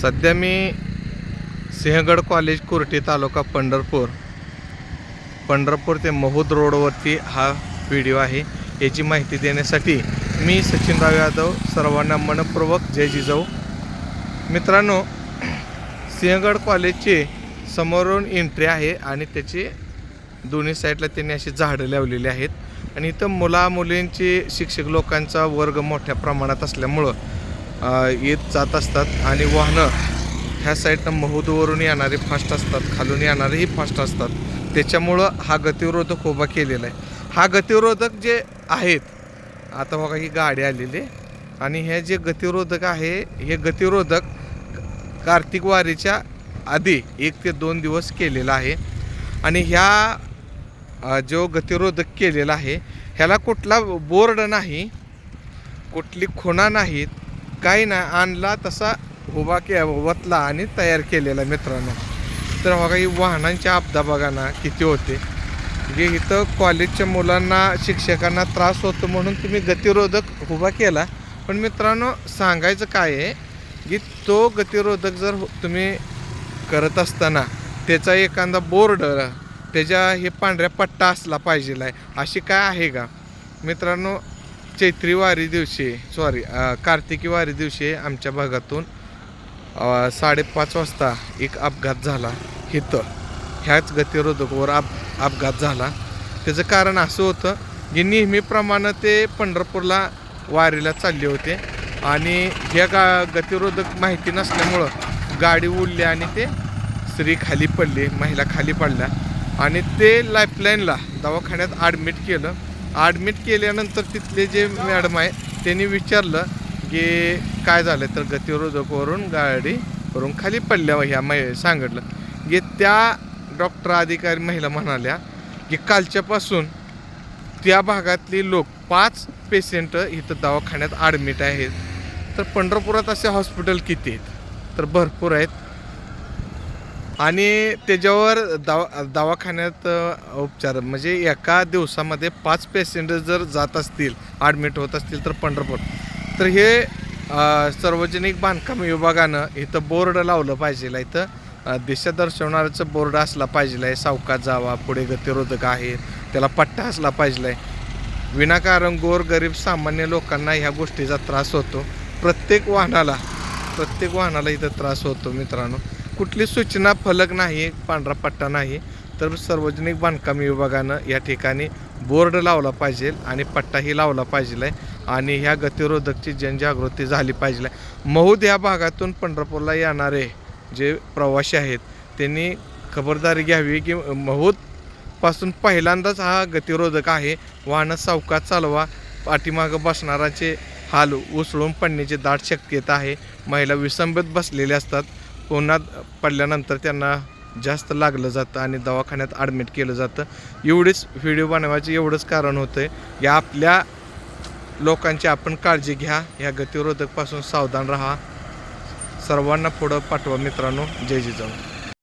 सध्या मी सिंहगड कॉलेज कुर्टी तालुका पंढरपूर पंढरपूर ते महूद रोडवरती हा व्हिडिओ आहे. याची माहिती देण्यासाठी मी सचिनराव यादव सर्वांना मनपूर्वक जय जिजाऊ. मित्रांनो सिंहगड कॉलेजचे समोरून एंट्री आहे आणि त्याची दोन्ही साईडला त्यांनी अशी झाडं लावलेली आहेत. आणि इथं मुला मुलींची शिक्षक लोकांचा वर्ग मोठ्या प्रमाणात असल्यामुळं येत जात असतात आणि वाहनं ह्या साईडनं महूदवरून येणारे फास्ट असतात खालून येणारेही फास्ट असतात. त्याच्यामुळं हा गतिरोधक उभा केलेला आहे. हा गतिरोधक जे आहेत आता बघा ही गाडी आलेली आणि हे जे गतिरोधक आहे हे गतिरोधक कार्तिक वारीच्या आधी एक ते दोन दिवस केलेला आहे. आणि ह्या जो गतिरोधक केलेला आहे ह्याला कुठला बोर्ड नाही कुठली खुणा नाहीत काही नाही आणला तसा उभा के वतला आणि तयार केलेला मित्रांनो. तर बघा ही वाहनांच्या आपदा बघा ना किती होते. जे इथं कॉलेजच्या मुलांना शिक्षकांना त्रास होतो म्हणून तुम्ही गतिरोधक उभा केला. पण मित्रांनो सांगायचं काय आहे की तो गतिरोधक जर तुम्ही करत असताना त्याचा एखादा बोर्ड त्याच्या हे पांढऱ्या पट्टा असला पाहिजे आहे अशी काय आहे का? मित्रांनो चैत्री वारी दिवशी सॉरी कार्तिकी वारी दिवशी आमच्या भागातून साडेपाच वाजता एक अपघात झाला. इथं ह्याच गतिरोधकवर अप अपघात झाला. त्याचं कारण असं होतं की नेहमीप्रमाणे ते पंढरपूरला वारीला चालले होते आणि ह्या गा गतिरोधक माहिती नसल्यामुळं गाडी उडली आणि ते स्त्री खाली पडली महिला खाली पडल्या. आणि ते लाईफलाईनला दवाखान्यात ॲडमिट केलं. ॲडमिट केल्यानंतर तिथले जे मॅडम आहे त्यांनी विचारलं की काय झालं तर गतिरोधकवरून गाडी वरून खाली पडल्या ह्या मै सांगितलं. की त्या डॉक्टर अधिकारी महिला म्हणाल्या की कालच्यापासून त्या भागातली लोक पाच पेशंट इथं दवाखान्यात ॲडमिट आहेत. तर पंढरपुरात असे हॉस्पिटल किती आहेत? तर भरपूर आहेत. आणि त्याच्यावर दवा दवाखान्यात उपचार. म्हणजे एका दिवसामध्ये पाच पेशंट जर जात असतील ॲडमिट होत असतील तर पंढरपूर. तर हे सार्वजनिक बांधकाम विभागानं इथं बोर्ड लावलं पाहिजे इथं दिशा दर्शवणाऱ्याचं बोर्ड असला पाहिजे आहे सावकात जावा पुढे गतिरोधक आहे त्याला पट्टा असला पाहिजे आहे विनाकारण गोर गरीब सामान्य लोकांना ह्या गोष्टीचा त्रास होतो. प्रत्येक वाहनाला प्रत्येक वाहनाला इथं त्रास होतो मित्रांनो. कुठली सूचना फलक नाही पांढरा पट्टा नाही तर सार्वजनिक बांधकाम विभागानं या ठिकाणी बोर्ड लावला पाहिजे आणि पट्टाही लावला पाहिजे आहे आणि ह्या गतिरोधकची जनजागृती झाली पाहिजे. आहे महूद या भागातून पंढरपूरला येणारे जे प्रवासी आहेत त्यांनी खबरदारी घ्यावी की महूदपासून पहिल्यांदाच हा गतिरोधक आहे. वाहनं सावकात चालवा पाठीमागं बसणाराचे हाल उसळून पडण्याची दाट शक्यता आहे. महिला विसंबत बसलेल्या असतात. उन्हात पडल्यानंतर त्यांना जास्त लागलं जातं आणि दवाखान्यात ॲडमिट केलं जातं. एवढीच व्हिडिओ बनवायचं एवढंच कारण होतं आहे या आपल्या लोकांची आपण काळजी घ्या. या गतिरोधकपासून सावधान राहा. सर्वांना पुढं पाठवा मित्रांनो. जय जिजाऊ.